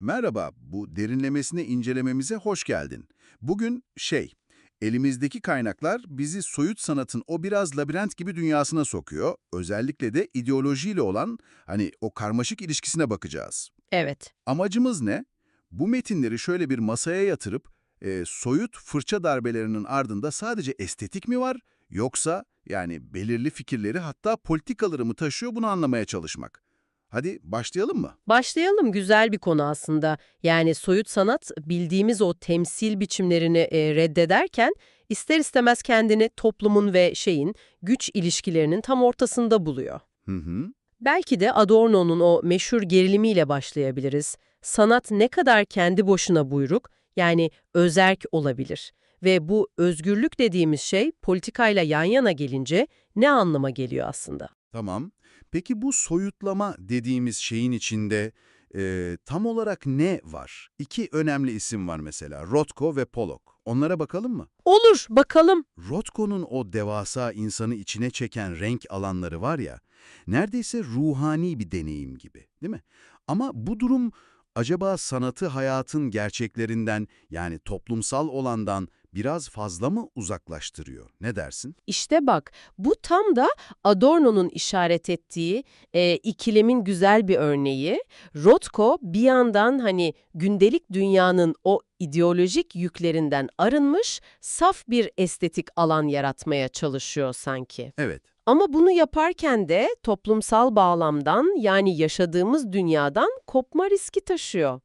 Merhaba, bu derinlemesine incelememize hoş geldin. Bugün şey, elimizdeki kaynaklar bizi soyut sanatın o biraz labirent gibi dünyasına sokuyor. Özellikle de ideolojiyle olan hani o karmaşık ilişkisine bakacağız. Evet. Amacımız ne? Bu metinleri şöyle bir masaya yatırıp e, soyut fırça darbelerinin ardında sadece estetik mi var yoksa yani belirli fikirleri hatta politikaları mı taşıyor bunu anlamaya çalışmak. Hadi başlayalım mı? Başlayalım güzel bir konu aslında. Yani soyut sanat bildiğimiz o temsil biçimlerini e, reddederken ister istemez kendini toplumun ve şeyin güç ilişkilerinin tam ortasında buluyor. Hı hı. Belki de Adorno'nun o meşhur gerilimiyle başlayabiliriz. Sanat ne kadar kendi boşuna buyruk, yani özerk olabilir. Ve bu özgürlük dediğimiz şey politikayla yan yana gelince ne anlama geliyor aslında? Tamam. Peki bu soyutlama dediğimiz şeyin içinde e, tam olarak ne var? İki önemli isim var mesela, Rothko ve Pollock. Onlara bakalım mı? Olur, bakalım. Rothko'nun o devasa insanı içine çeken renk alanları var ya, neredeyse ruhani bir deneyim gibi, değil mi? Ama bu durum acaba sanatı hayatın gerçeklerinden yani toplumsal olandan biraz fazla mı uzaklaştırıyor? Ne dersin? İşte bak, bu tam da Adorno'nun işaret ettiği e, ikilemin güzel bir örneği. Rothko bir yandan hani gündelik dünyanın o ideolojik yüklerinden arınmış, saf bir estetik alan yaratmaya çalışıyor sanki. Evet. Ama bunu yaparken de toplumsal bağlamdan yani yaşadığımız dünyadan kopma riski taşıyor.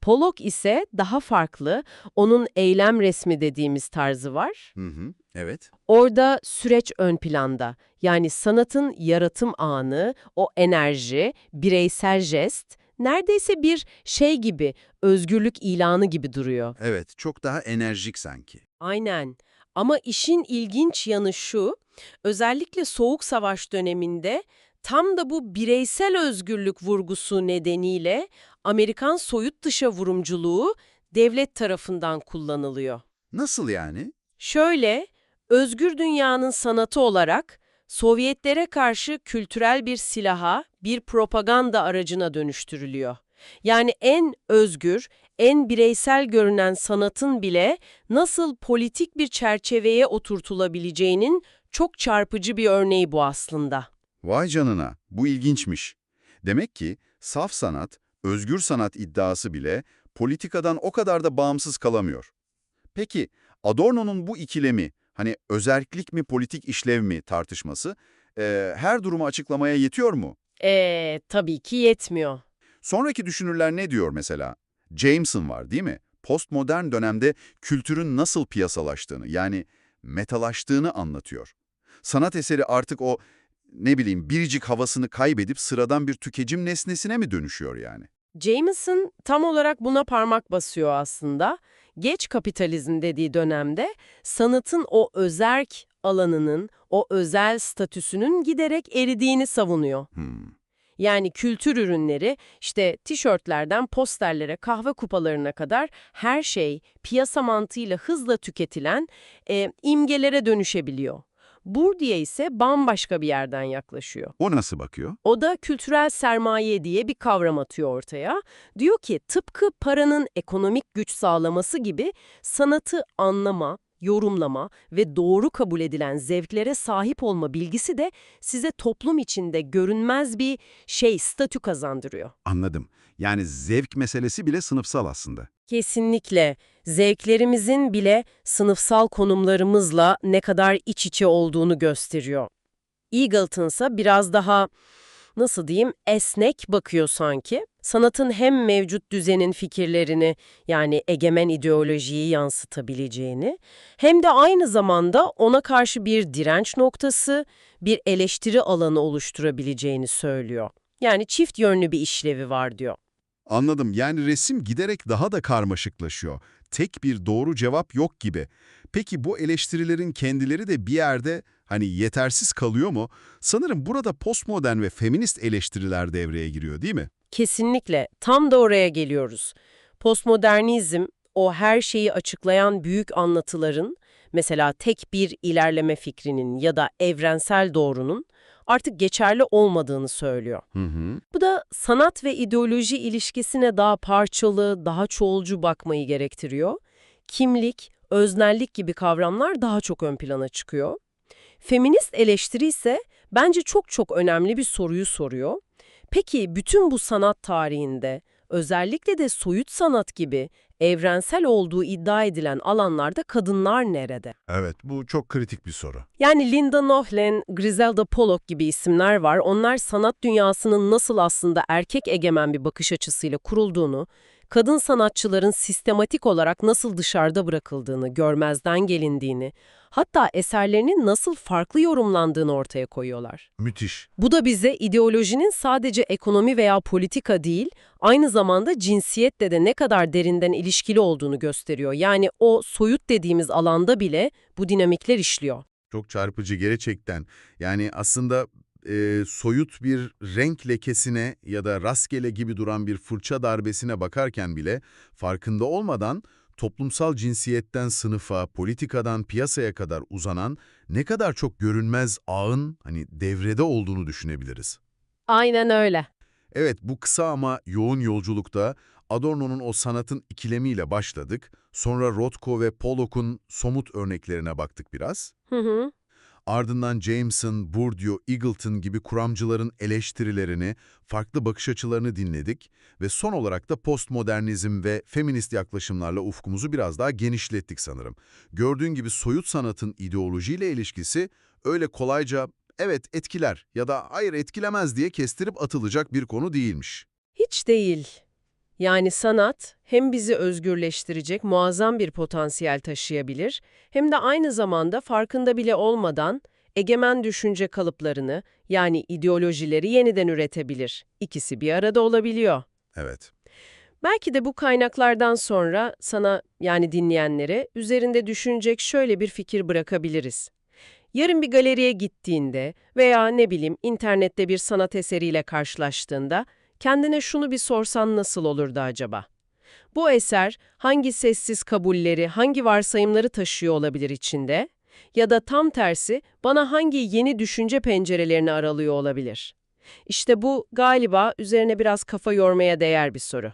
Pollock ise daha farklı, onun eylem resmi dediğimiz tarzı var. Hı hı. Evet. Orada süreç ön planda. Yani sanatın yaratım anı, o enerji, bireysel jest, neredeyse bir şey gibi, özgürlük ilanı gibi duruyor. Evet, çok daha enerjik sanki. Aynen. Ama işin ilginç yanı şu, özellikle Soğuk Savaş döneminde tam da bu bireysel özgürlük vurgusu nedeniyle Amerikan soyut dışa vurumculuğu devlet tarafından kullanılıyor. Nasıl yani? Şöyle, özgür dünyanın sanatı olarak Sovyetlere karşı kültürel bir silaha, bir propaganda aracına dönüştürülüyor. Yani en özgür, en bireysel görünen sanatın bile nasıl politik bir çerçeveye oturtulabileceğinin çok çarpıcı bir örneği bu aslında. Vay canına, bu ilginçmiş. Demek ki saf sanat, özgür sanat iddiası bile politikadan o kadar da bağımsız kalamıyor. Peki, Adorno'nun bu ikilemi, hani özerklik mi politik işlev mi tartışması, e, her durumu açıklamaya yetiyor mu? Ee, tabii ki yetmiyor. Sonraki düşünürler ne diyor mesela? Jameson var değil mi? Postmodern dönemde kültürün nasıl piyasalaştığını, yani metalaştığını anlatıyor. Sanat eseri artık o, ne bileyim, biricik havasını kaybedip sıradan bir tüketim nesnesine mi dönüşüyor yani? Jameson tam olarak buna parmak basıyor aslında. Geç kapitalizm dediği dönemde sanatın o özerk alanının, o özel statüsünün giderek eridiğini savunuyor. Hmm. Yani kültür ürünleri, işte tişörtlerden posterlere, kahve kupalarına kadar her şey piyasa mantığıyla hızla tüketilen e, imgelere dönüşebiliyor. Bourdieu ise bambaşka bir yerden yaklaşıyor. O nasıl bakıyor? O da kültürel sermaye diye bir kavram atıyor ortaya. Diyor ki tıpkı paranın ekonomik güç sağlaması gibi sanatı anlama, yorumlama ve doğru kabul edilen zevklere sahip olma bilgisi de size toplum içinde görünmez bir şey, statü kazandırıyor. Anladım. Yani zevk meselesi bile sınıfsal aslında. Kesinlikle zevklerimizin bile sınıfsal konumlarımızla ne kadar iç içe olduğunu gösteriyor. Eagleton ise biraz daha nasıl diyeyim esnek bakıyor sanki. Sanatın hem mevcut düzenin fikirlerini yani egemen ideolojiyi yansıtabileceğini hem de aynı zamanda ona karşı bir direnç noktası, bir eleştiri alanı oluşturabileceğini söylüyor. Yani çift yönlü bir işlevi var diyor. Anladım. Yani resim giderek daha da karmaşıklaşıyor. Tek bir doğru cevap yok gibi. Peki bu eleştirilerin kendileri de bir yerde hani yetersiz kalıyor mu? Sanırım burada postmodern ve feminist eleştiriler devreye giriyor değil mi? Kesinlikle. Tam da oraya geliyoruz. Postmodernizm, o her şeyi açıklayan büyük anlatıların, mesela tek bir ilerleme fikrinin ya da evrensel doğrunun, artık geçerli olmadığını söylüyor. Hı hı. Da sanat ve ideoloji ilişkisine daha parçalı, daha çoğulcu bakmayı gerektiriyor. Kimlik, öznellik gibi kavramlar daha çok ön plana çıkıyor. Feminist eleştiri ise bence çok çok önemli bir soruyu soruyor. Peki bütün bu sanat tarihinde, özellikle de soyut sanat gibi evrensel olduğu iddia edilen alanlarda kadınlar nerede? Evet, bu çok kritik bir soru. Yani Linda Nohlen, Griselda Pollock gibi isimler var. Onlar sanat dünyasının nasıl aslında erkek egemen bir bakış açısıyla kurulduğunu, kadın sanatçıların sistematik olarak nasıl dışarıda bırakıldığını, görmezden gelindiğini, hatta eserlerinin nasıl farklı yorumlandığını ortaya koyuyorlar. Müthiş. Bu da bize ideolojinin sadece ekonomi veya politika değil, aynı zamanda cinsiyetle de ne kadar derinden ilişkili olduğunu gösteriyor. Yani o soyut dediğimiz alanda bile bu dinamikler işliyor. Çok çarpıcı gerçekten. Yani aslında e, soyut bir renk lekesine ya da rastgele gibi duran bir fırça darbesine bakarken bile farkında olmadan toplumsal cinsiyetten sınıfa, politikadan piyasaya kadar uzanan ne kadar çok görünmez ağın hani devrede olduğunu düşünebiliriz. Aynen öyle. Evet, bu kısa ama yoğun yolculukta Adorno'nun o sanatın ikilemiyle başladık. Sonra Rothko ve Pollock'un somut örneklerine baktık biraz. Hı hı. Ardından Jameson, Bourdieu, Eagleton gibi kuramcıların eleştirilerini, farklı bakış açılarını dinledik ve son olarak da postmodernizm ve feminist yaklaşımlarla ufkumuzu biraz daha genişlettik sanırım. Gördüğün gibi soyut sanatın ideolojiyle ilişkisi öyle kolayca evet etkiler ya da hayır etkilemez diye kestirip atılacak bir konu değilmiş. Hiç değil. Yani sanat hem bizi özgürleştirecek muazzam bir potansiyel taşıyabilir, hem de aynı zamanda farkında bile olmadan egemen düşünce kalıplarını yani ideolojileri yeniden üretebilir. İkisi bir arada olabiliyor. Evet. Belki de bu kaynaklardan sonra sana yani dinleyenlere üzerinde düşünecek şöyle bir fikir bırakabiliriz. Yarın bir galeriye gittiğinde veya ne bileyim internette bir sanat eseriyle karşılaştığında kendine şunu bir sorsan nasıl olurdu acaba? Bu eser hangi sessiz kabulleri, hangi varsayımları taşıyor olabilir içinde? Ya da tam tersi bana hangi yeni düşünce pencerelerini aralıyor olabilir? İşte bu galiba üzerine biraz kafa yormaya değer bir soru.